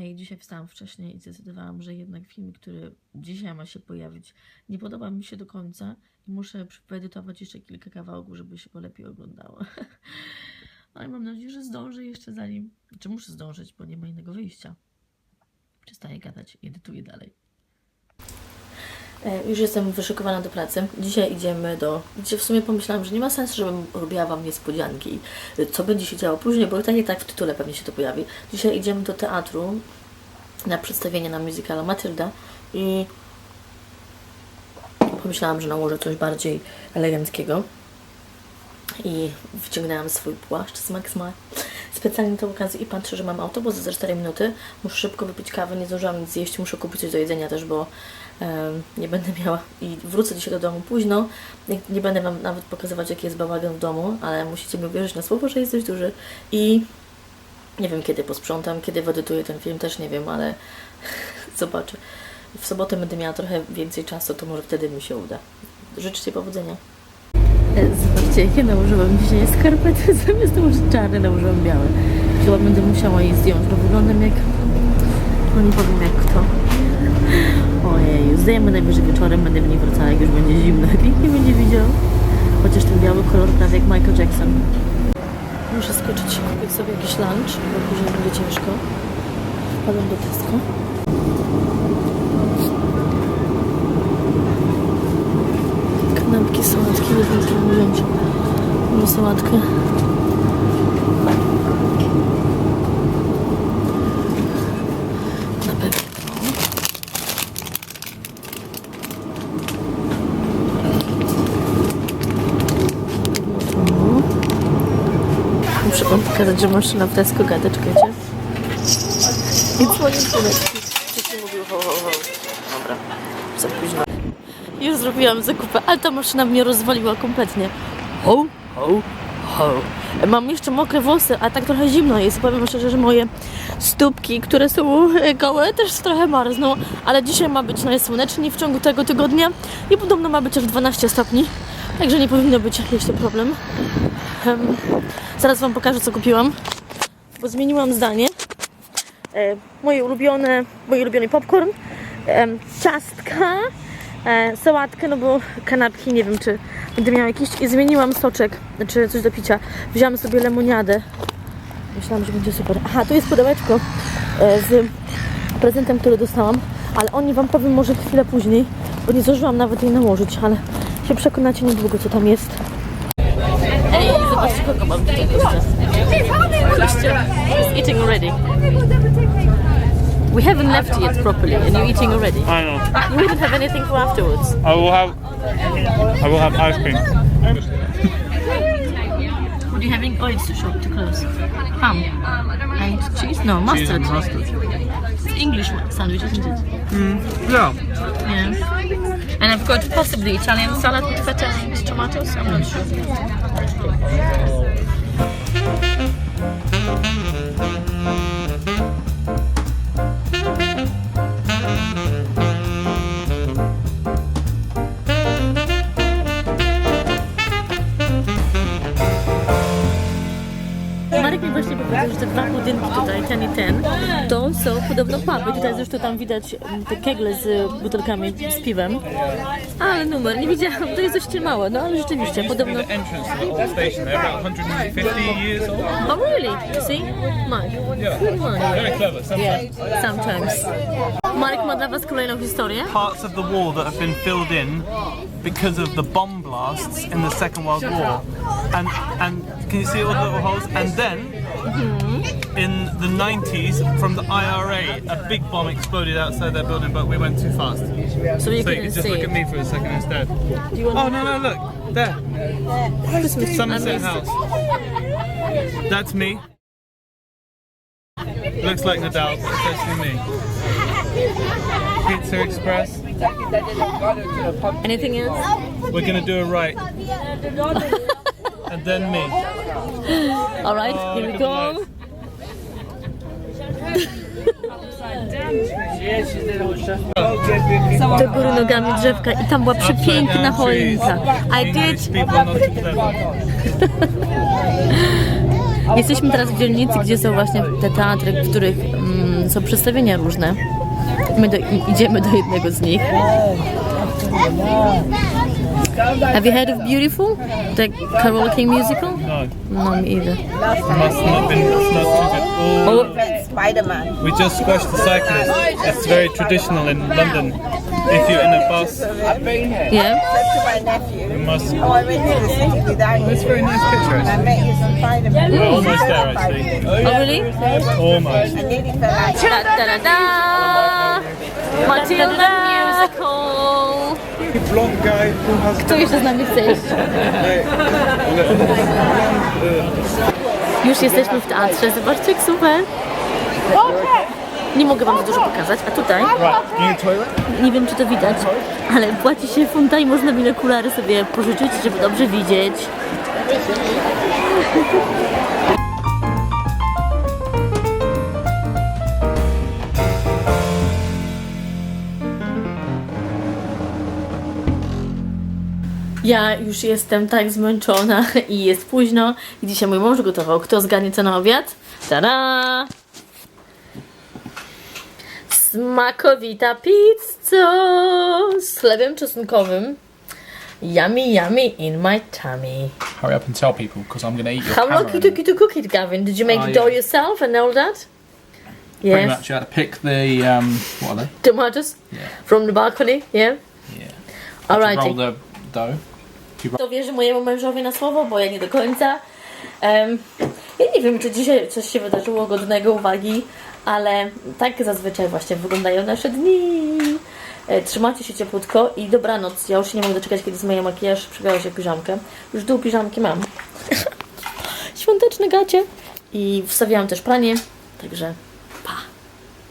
Hej, dzisiaj wstałam wcześniej i zdecydowałam, że jednak film, który dzisiaj ma się pojawić, nie podoba mi się do końca i muszę wyedytować jeszcze kilka kawałków, żeby się go lepiej oglądało. No i mam nadzieję, że zdążę jeszcze zanim... Czy muszę zdążyć, bo nie ma innego wyjścia. Przestaję gadać i edytuję dalej. E, Już jestem wyszykowana do pracy. Dzisiaj idziemy do. Dzisiaj w sumie pomyślałam, że nie ma sensu, żebym robiła Wam niespodzianki, y, co będzie się działo później, bo i tak i tak w tytule pewnie się to pojawi. Dzisiaj idziemy do teatru na przedstawienie na musicalu Matylda i pomyślałam, że nałożę coś bardziej eleganckiego i wyciągnęłam swój płaszcz z Max specjalnie tę okazję i patrzę, że mam autobus za 4 minuty. Muszę szybko wypić kawę, nie zdążyłam nic zjeść, muszę kupić coś do jedzenia też, bo em, nie będę miała i wrócę dzisiaj do domu późno. Nie, nie będę Wam nawet pokazywać, jaki jest bałagan w domu, ale musicie mi uwierzyć na słowo, że jest dość duży i nie wiem, kiedy posprzątam, kiedy wyedytuję ten film, też nie wiem, ale zobaczę. W sobotę będę miała trochę więcej czasu, to może wtedy mi się uda. Życzcie powodzenia. Zobaczcie, jakie nałożyłam dzisiaj skarpety, zamiast nałożyć czarne nałożyłam białe. Chyba będę musiała je zdjąć, bo wyglądam jak... No nie powiem jak kto. Ojej, zdejmę najwyżej wieczorem, będę w nich wracała, jak już będzie zimno, nikt nie będzie widział. Chociaż ten biały kolor prawie jak Michael Jackson. Muszę skoczyć kupić sobie jakiś lunch, bo później będzie ciężko. Wpadam do Tesco. Kanapki, sałatki, nie wiem co mam wziąć. Może sałatkę. Na pewno. No to. Muszę wam pokazać, że maszyna w Tesco gada, czekajcie. I dzwonię. Wcześniej mówił ho, ho, ho. Dobra, za późno. Już zrobiłam zakupy, ale ta maszyna mnie rozwaliła kompletnie. Ho, ho, ho. Mam jeszcze mokre włosy, a tak trochę zimno jest. Powiem szczerze, że moje stópki, które są e, gołe, też trochę marzną. Ale dzisiaj ma być najsłoneczniej w ciągu tego tygodnia i podobno ma być aż 12 stopni. Także nie powinno być jakiś to problem. Em, zaraz Wam pokażę, co kupiłam. Bo zmieniłam zdanie. E, moje ulubione, mój ulubiony popcorn, em, ciastka, e, sałatkę, no bo kanapki, nie wiem czy będę miała jakiś, i zmieniłam soczek, czy coś do picia. Wziąłam sobie lemoniadę. Myślałam, że będzie super. Aha, tu jest pudełeczko e, z prezentem, który dostałam, ale o nim Wam powiem może chwilę później, bo nie zdążyłam nawet jej nałożyć, ale się przekonacie niedługo, co tam jest. Ej, zobaczcie, kogo mam tutaj Patrzcie, he's eating already. We haven't left yet properly, and you're eating already. I know. You wouldn't have anything for afterwards. I will have. I will have ice cream. What are you having? Oh, it's too short, too close. Ham and cheese? No, Cheese mustard. and mustard. It's English sandwich, isn't it? Mm, yeah. Yeah. And I've got possibly Italian salad with feta and tomatoes. I'm not sure. Tutaj, ten i ten, to są podobno puby. Tutaj zresztą tam widać mm, te kegle z butelkami z piwem. Ale numer, nie widziałam, to jest dość małe, no ale rzeczywiście, podobno... The entrance to the station, they're about 150 years old. Oh really? See? Mark. Good clever. Yeah, sometimes. Marek ma dla was kolejną historię. Parts of the wall that have been filled in because of the bomb blasts in the Second World War. And and can you see all the little holes? And then in the 90s, from the IRA, a big bomb exploded outside their building, but we went too fast. So you So you can can just see look at me for a second instead. Do you want Oh no no look there, Christmas Somerset House. That's me. Looks like Nadal, but it's actually me. Pizza Express. Anything else? We're gonna do a right. and then me. All right, Oh, here we go. the Do góry nogami drzewka i tam była przepiękna choinka. I did. Jesteśmy teraz w dzielnicy, gdzie są właśnie te teatry, w których mm, są przedstawienia różne. My do, i- idziemy do jednego z nich. Have you heard of Beautiful? The Carole King musical? No, No, me either. must not been. It's not too good. Oh, Spider-Man. we just squashed the cyclist. It's very traditional in London. If you're in a bus, Yeah? To my nephew. you must. Oh, I went to the city without It's a very nice picture, I actually. met you Spider-Man. We're almost there, actually. Oh, really? Almost. I nearly fell out. Da, da, da, da. Matilda Musical! Blonde guy who has Kto jeszcze z nami chce iść? Już jesteśmy w teatrze, zobaczcie jak super! Nie mogę wam za dużo pokazać, a tutaj, nie wiem czy to widać, ale płaci się funta i można binokulary sobie pożyczyć, żeby dobrze widzieć. Ja już jestem tak zmęczona i jest późno i dzisiaj mój mąż gotował. Kto zgadnie co na obiad? Tada! Smakowita pizza z chlebem czosnkowym. Yummy, yummy in my tummy. Hurry up and tell people because I'm going to eat your How lucky took you to cook it, Gavin? Did you make Oh, the dough yeah. yourself and all that? Pretty Yes. much, you had to pick the um, what are they? Tomatoes Yeah, from the balcony, yeah? yeah. To roll Alrighty. the dough. To wierzy mojemu mężowi na słowo, bo ja nie do końca. Em, ja nie wiem, czy dzisiaj coś się wydarzyło godnego uwagi, ale tak zazwyczaj właśnie wyglądają nasze dni. E, Trzymajcie się cieplutko i dobranoc. Ja już się nie mogę doczekać, kiedy zmyję makijaż, przebiorę się piżamkę. Już dół piżamki mam. Świąteczne gacie. I wstawiałam też pranie, także